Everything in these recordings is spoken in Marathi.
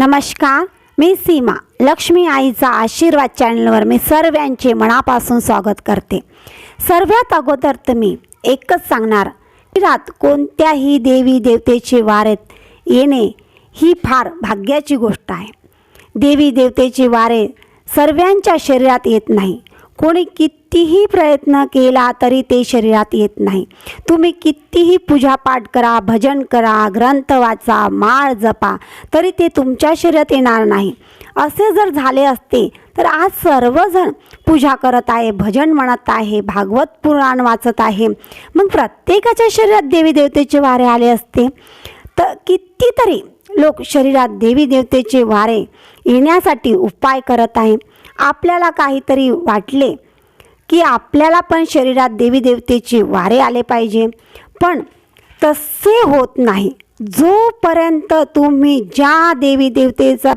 नमस्कार मी सीमा. लक्ष्मी आईचा आशीर्वाद चॅनलवर मी सर्वांचे मनापासून स्वागत करते. सर्वात अगोदर तुम्ही एकच सांगणार शरीरात कोणत्याही देवी देवतेचे वारेत येणे ही फार भाग्याची गोष्ट आहे. देवी देवतेचे वारे सर्वांच्या शरीरात येत नाही. कोणी कितीही प्रयत्न केला तरी ते शरीरात येत नाही. तुम्ही कितीही पूजापाठ करा भजन करा ग्रंथ वाचा माळ जपा तरी ते तुमच्या शरीरात येणार नाही. असे जर झाले असते तर आज सर्वजण पूजा करत आहे भजन म्हणत आहे भागवत पुराण वाचत आहे. मग प्रत्येकाच्या शरीरात देवी देवतेचे वारे आले असते. तर कितीतरी लोक शरीरात देवी देवतेचे वारे येण्यासाठी उपाय करत आहे. आपल्याला काहीतरी वाटले की आपल्याला पण शरीरात देवी देवतेचे वारे आले पाहिजे. पण तसे होत नाही. जोपर्यंत तुम्ही ज्या देवी देवतेचा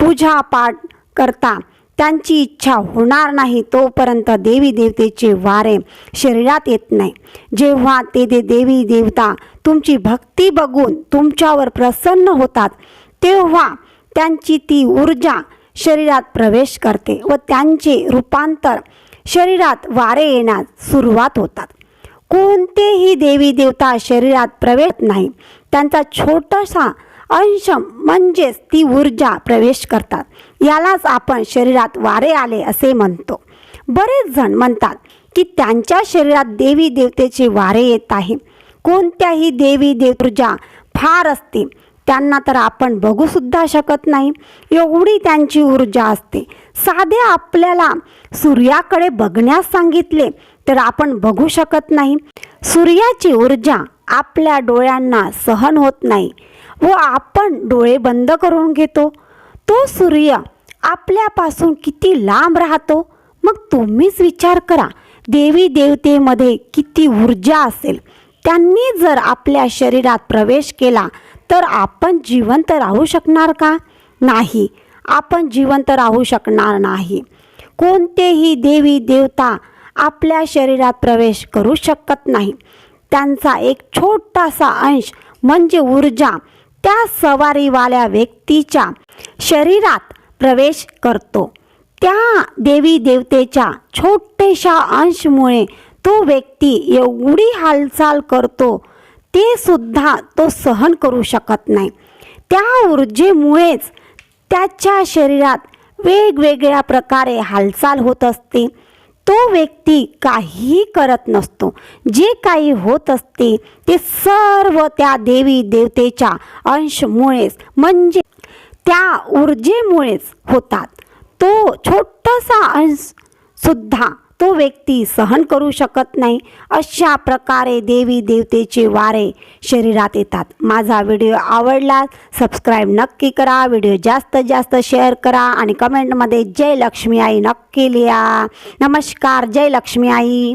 पूजा पाठ करता त्यांची इच्छा होणार नाही तोपर्यंत देवी देवतेचे वारे शरीरात येत नाही. जेव्हा ते दे देवी देवता तुमची भक्ती बघून तुमच्यावर प्रसन्न होतात तेव्हा त्यांची ती ऊर्जा शरीरात प्रवेश करते व त्यांचे रूपांतर शरीरात वारे येण्यास सुरुवात होतात. कोणतेही देवी देवता शरीरात प्रवेश नाही त्यांचा छोटासा अंश म्हणजेच ती ऊर्जा प्रवेश करतात. यालाच आपण शरीरात वारे आले असे म्हणतो. बरेच जण म्हणतात की त्यांच्या शरीरात देवी देवतेचे वारे येत आहे. कोणत्याही देवी देव फार असते. त्यांना तर आपण बघूसुद्धा शकत नाही. एवढी त्यांची ऊर्जा असते. साधे आपल्याला सूर्याकडे बघण्यास सांगितले तर आपण बघू शकत नाही. सूर्याची ऊर्जा आपल्या डोळ्यांना सहन होत नाही व आपण डोळे बंद करून घेतो. तो सूर्य आपल्यापासून किती लांब राहतो? मग तुम्हीच विचार करा. देवी देवतेमध्ये किती ऊर्जा असेल? त्यांनी जर आपल्या शरीरात प्रवेश केला तर आपण जिवंत राहू शकणार का? नाही आपण जिवंत राहू शकणार नाही. कोणतेही देवी देवता आपल्या शरीरात प्रवेश करू शकत नाही. त्यांचा एक छोटासा अंश म्हणजे ऊर्जा त्या सवारीवाल्या व्यक्तीच्या शरीरात प्रवेश करतो. त्या देवी देवतेच्या छोटेशा अंशमुळे तो व्यक्ती एवढी हालचाल करतो ते सुद्धा तो सहन करू शकत नाही. त्या ऊर्जेमुळेच त्याच्या शरीरात वेगवेगळ्या प्रकारे हालचाल होत असते. तो व्यक्ती काहीही करत नसतो. जे काही होत असते ते सर्व त्या देवी देवतेच्या अंशमुळेच म्हणजे त्या ऊर्जेमुळेच होतात. तो छोटासा अंश सुद्धा तो व्यक्ती सहन करू शकत नाही. अशा प्रकारे देवी देवतेचे वारे शरीरात येतात. माझा व्हिडिओ आवडला सबस्क्राईब नक्की करा. व्हिडिओ जास्तीत जास्त शेअर करा आणि कमेंटमध्ये जय लक्ष्मी आई नक्की लिहा. नमस्कार जय लक्ष्मी आई